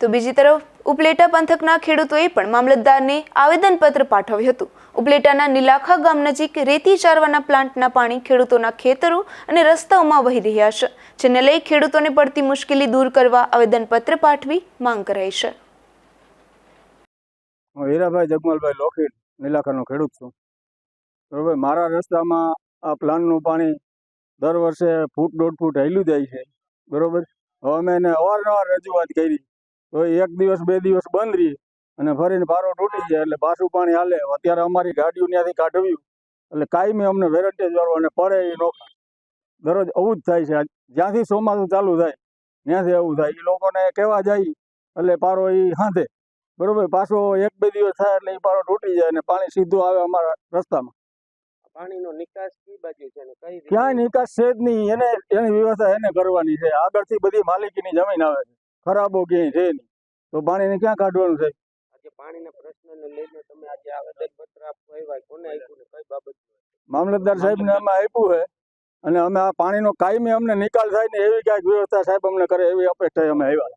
તો બીજી તરફ, ઉપલેટા પંથકના ખેડૂતોએ પણ મામલતદારને આવેદનપત્ર પાઠવ્યું હતું. ઉપલેટાના નીલાખા ગામ નજીક રેતી ચારવાના પ્લાન્ટના પાણી ખેડૂતોના ખેતરો અને રસ્તાઓમાં વહી રહ્યા છે, જેને લઈ ખેડૂતોને પડતી મુશ્કેલી દૂર કરવા આવેદનપત્ર પાઠવી માંગ કરાઈ છે. હું હીરાભાઈ જગમલભાઈ લોખીડ, નીલાખાનો ખેડૂત છું. બરોબર મારા રસ્તામાં આ પ્લાન્ટનું પાણી દર વર્ષે ફૂટ દોઢ ફૂટ હેલું જાય છે. બરોબર? હવે મેં એને અવારનવાર રજૂઆત કરી. તો એક દિવસ બે દિવસ બંધ રહી અને ફરીને પારો તૂટી જાય એટલે પાછું પાણી હાલે. અત્યારે અમારી ગાડીઓ ત્યાંથી કાઢવ્યું. એટલે કાયમી અમને વેરંટેજ જવાનું અને પડે એ નોખા. દરરોજ આવું જ થાય છે. જ્યાંથી ચોમાસું ચાલુ થાય ત્યાંથી આવું થાય. એ લોકોને કહેવા જાય એટલે પારો એ હાંધે. બરોબર? પાછો એક બે દિવસ થાય એટલે એ પારો તૂટી જાય અને પાણી સીધું આવે અમારા રસ્તામાં. પાણીનો નિકાસ કઈ બાજુ છે? ક્યાંય નિકાસ છે જ નહીં. એને એની વ્યવસ્થા એને કરવાની છે. આગળથી બધી માલિકીની જમીન આવે છે. ખરાબો ક્યાંય છે નહીં. તો પાણીને ક્યાં કાઢવાનું છે? આજે પાણીના પ્રશ્નને લઈને તમે આજે આવેદન પત્ર આપવા આવ્યા. કોને આપ્યું ને કઈ બાબત મામલતદાર સાહેબને અમે આપ્યું છે અને અમે આ પાણીનો કાયમી અમને નિકાલ થાય ને એવી ક્યાંક વ્યવસ્થા સાહેબ અમને કરે એવી અપેક્ષા અમે આવ્યા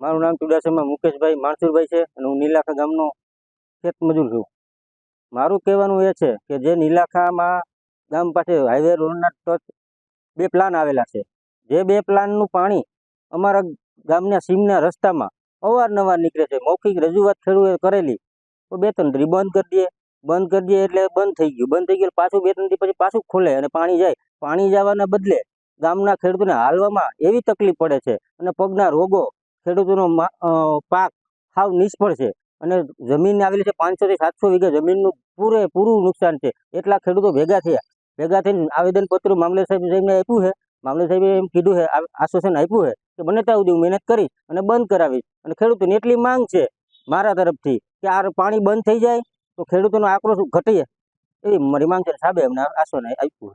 મારું નામ ચુડાસમા મુકેશભાઈ માણસુરભાઈ છે અને હું નીલાખા ગામનો ખેત મજૂર છું. મારું કહેવાનું એ છે કે જે નીલાખામાં ગામ પાસે હાઈવે રોડના ટચ બે પ્લાન આવેલા છે. જે બે પ્લાનનું પાણી અમારા ગામના સીમના રસ્તામાં અવારનવાર નીકળે છે. મૌખિક રજૂઆત ખેડૂએ કરેલી. તો બે ત્રણ દી બંધ કરી દઈએ. બંધ કરી દઈએ એટલે બંધ થઈ ગયું. બંધ થઈ ગયું પાછું બે ત્રણ પછી પાછું ખોલે અને પાણી જાય. પાણી જવાના બદલે ગામના ખેડૂતોને હાલવામાં એવી તકલીફ પડે છે અને પગના રોગો ખેડૂતોનો પાક સાવ નિષ્ફળ છે અને જમીન આવેલી છે પાંચસો થી સાતસો વીઘા જમીનનું પૂરેપૂરું નુકસાન છે. એટલા ખેડૂતો ભેગા થયા. ભેગા થઈને આવેદનપત્ર મામલે સાહેબ સાહેબને આપ્યું છે. મામલે સાહેબે એમ કીધું છે આશ્વાસન આપ્યું છે. કે બને ત્યાં સુધી હું મહેનત કરીશ અને બંધ કરાવીશ અને ખેડૂતોની એટલી માંગ છે મારા તરફથી કે આ પાણી બંધ થઈ જાય તો ખેડૂતોનો આક્રોશ ઘટીએ. એવી મારી માંગ છે સાહેબે અમને આશ્વાસન આપ્યું.